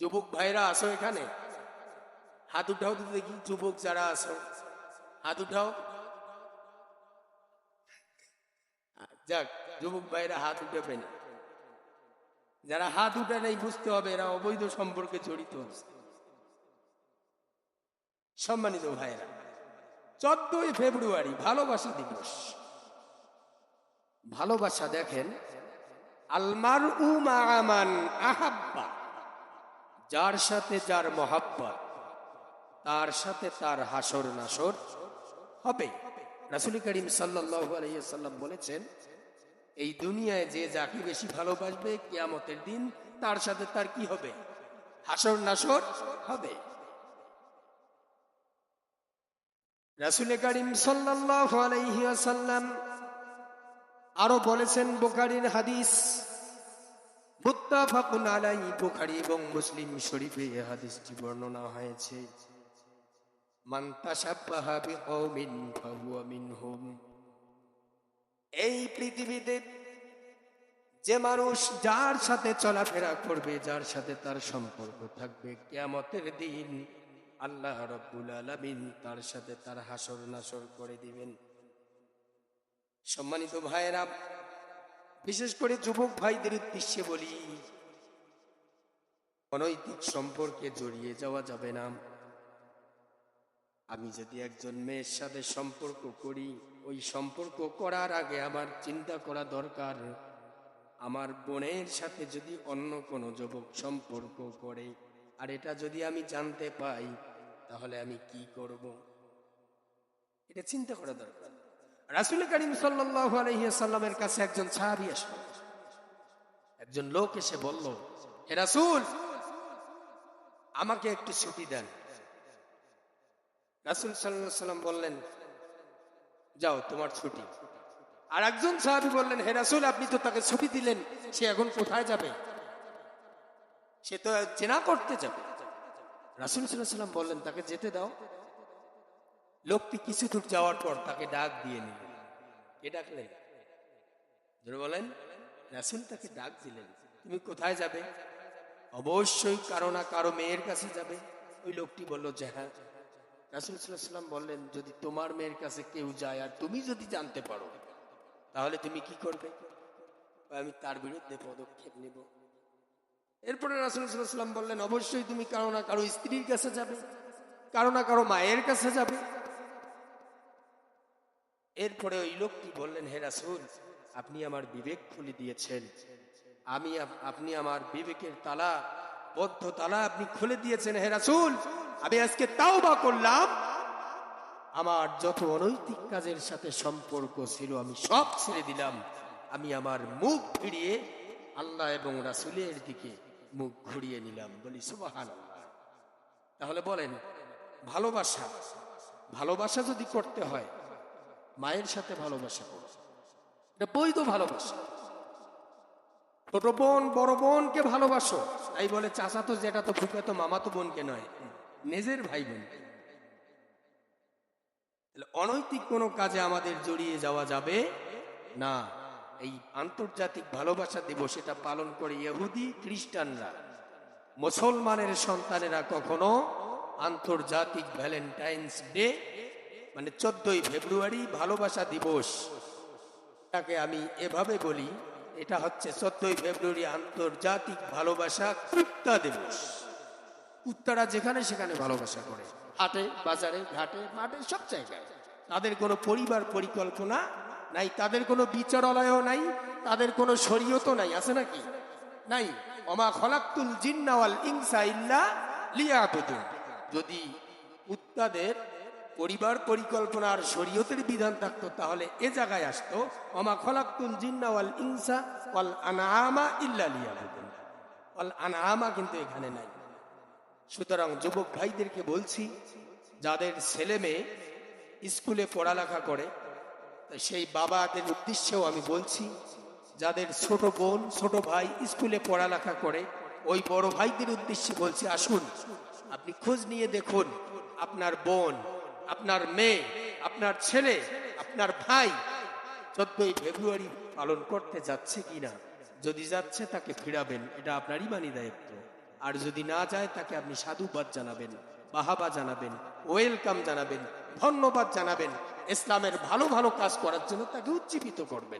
যুবক ভাইরা আসো এখানে। হাত উঠাও তো দেখি, যুবক যারা আসো। হাত উঠাও। যাক, যুবক ভাইরা হাত উঠাবে না যারা হাত উঠে নেই বুঝতে হবে, এরা অবৈধ সম্পর্কে জড়িত। আছে সম্মানিত ভাইরা, চোদ্দই ফেব্রুয়ারি, ভালোবাসা দিবস। ভালোবাসা দেখেন আলমার উমান আহাব্বা। যার সাথে যার মহাব্বত, তার সাথে তার হাসর নাসর হবে। রাসুল করিম আলাইসাল্লাম বলেছেন, এই দুনিয়ায় যে যাকে বেশি ভালোবাসবে, কিয়ামতের দিন তার সাথে তার কি হবে? হাসর নাসর হবে। রাসুল করিম সাল্লাহ আলাইসাল্লাম আরও বলেছেন বোকারির হাদিস মুত্তাফাকুন আলাই বুখারী এবং মুসলিম শরীফে হাদিসটি বর্ণনা হয়েছে। মান ফাহুয়া মিনহুম। এই পৃথিবীতে যে মানুষ যার সাথে চলাফেরা করবে, যার সাথে তার সম্পর্ক থাকবে, কিয়ামতের দিন আল্লাহ রব্বুল আলামিন তার সাথে তার হাসর নাসর করে দিবেন। সম্মানিত ভাইয়েরা বিশেষ করে যুবক ভাইদের উদ্দেশ্যে বলি, অনৈতিক সম্পর্কে জড়িয়ে যাওয়া যাবে না। আমি যদি একজন মেয়ের সাথে সম্পর্ক করি, ওই সম্পর্ক করার আগে আমার চিন্তা করা দরকার। আমার বোনের সাথে যদি অন্য কোনো যুবক সম্পর্ক করে, আর এটা যদি আমি জানতে পাই, তাহলে আমি কি করব? এটা চিন্তা করা দরকার। রাসুল করিম সাল্লামের কাছে একজন সাহাবি আসলো একজন লোক এসে বলল, হে রাসুল, আমাকে একটু ছুটি দেন। রাসুল সাল্লাহ সাল্লাম বললেন, যাও, তোমার ছুটি। আর একজন সাহাবি বললেন, হে রাসুল, আপনি তো তাকে ছুটি দিলেন, সে এখন কোথায় যাবে? সে তো চেনা করতে যাবে। রাসুল সাল্লাহ সাল্লাম বললেন, তাকে যেতে দাও। লোকটি কিছু দূর যাওয়ার পর তাকে ডাক দিয়ে নিল। কে ডাকলেন বলেন, রাসুল তাকে ডাক দিলেন। তুমি কোথায় যাবে? অবশ্যই কারও না কারও মেয়ের কাছে যাবে। ওই লোকটি বলল, যে হ্যাঁ। রাসুল সাল্লাম বললেন, যদি তোমার মেয়ের কাছে কেউ যায় আর তুমি যদি জানতে পারো, তাহলে তুমি কি করবে? আমি তার বিরুদ্ধে পদক্ষেপ নেব। এরপরে রাসুল বললেন, অবশ্যই তুমি কারও না কারও স্ত্রীর কাছে যাবে, কারও না কারও মায়ের কাছে যাবে। এরপরে ওই লোকটি বললেন, হে রাসুল, আপনি আমার বিবেক খুলে দিয়েছেন। আমি আপনি আমার বিবেকের তালা, বদ্ধ তালা আপনি খুলে দিয়েছেন, হে রাসুল। আমি আজকে তাও বা করলাম। আমার যত অনৈতিক কাজের সাথে সম্পর্ক ছিল, আমি সব ছেড়ে দিলাম। আমি আমার মুখ ফিরিয়ে আল্লাহ এবং রাসুলের দিকে মুখ ঘুরিয়ে নিলাম। বলি সুবাহান তাহলে বলেন, ভালোবাসা ভালোবাসা যদি করতে হয় মায়ের সাথে ভালোবাসা করো। এটা বৈধ ভালোবাসা। ছোট বোন বড় বোনকে ভালোবাসো। তাই বলে চাচা তো যেটা তো ফুকে তো মামা তো বোনকে নয়। নিজের ভাই বোন। অনৈতিক কোনো কাজে আমাদের জড়িয়ে যাওয়া যাবে না। এই আন্তর্জাতিক ভালোবাসা দিবস এটা পালন করে ইহুদি খ্রিস্টানরা। মুসলমানের সন্তানেরা কখনো আন্তর্জাতিক ভ্যালেন্টাইন্স ডে মানে চোদ্দই ফেব্রুয়ারি ভালোবাসা দিবস। তাকে আমি এভাবে বলি, এটা হচ্ছে চোদ্দই ফেব্রুয়ারি আন্তর্জাতিক ভালোবাসা কুত্তা দিবস। কুত্তারা যেখানে সেখানে ভালোবাসা করে। হাটে, বাজারে, ঘাটে, মাঠে, সব জায়গায়। তাদের কোনো পরিবার পরিকল্পনা নাই, তাদের কোনো বিচারালয়ও নাই, তাদের কোনো শরীয়তও নাই, আছে নাকি? নাই। অমা খলাক্তুল জিন্নাওয়াল ইনসা ইল্লা লিয়াবুদুন। যদি কুত্তাদের পরিবার পরিকল্পনার শরীয়তের বিধান থাকতো, তাহলে এ জায়গায় আসতো অমা খলাক্তুল জিন্নাওয়াল ইনসা ওয়াল আনামা ইল্লা লিয়াবুদুন। ওয়াল আনামা কিন্তু এখানে নাই। সুতরাং যুবক ভাইদেরকে বলছি, যাদের ছেলে মেয়ে স্কুলে পড়ালেখা করে সেই বাবাদের উদ্দেশ্যেও আমি বলছি, যাদের ছোট বোন, ছোট ভাই স্কুলে পড়ালেখা করে, ওই বড় ভাইদের উদ্দেশ্যে বলছি, আসুন, আপনি খোঁজ নিয়ে দেখুন, আপনার বোন আপনার মেয়ে, আপনার ছেলে, আপনার ভাই চোদ্দই ফেব্রুয়ারি পালন করতে যাচ্ছে কিনা, যদি যাচ্ছে তাকে ফিরাবেন, এটা আপনারই মানি দায়িত্ব। আর যদি না যায়, তাকে আপনি সাধুবাদ জানাবেন, বাহাবা জানাবেন, ওয়েলকাম জানাবেন, ধন্যবাদ জানাবেন, ইসলামের ভালো ভালো কাজ করার জন্য তাকে উজ্জীবিত করবেন।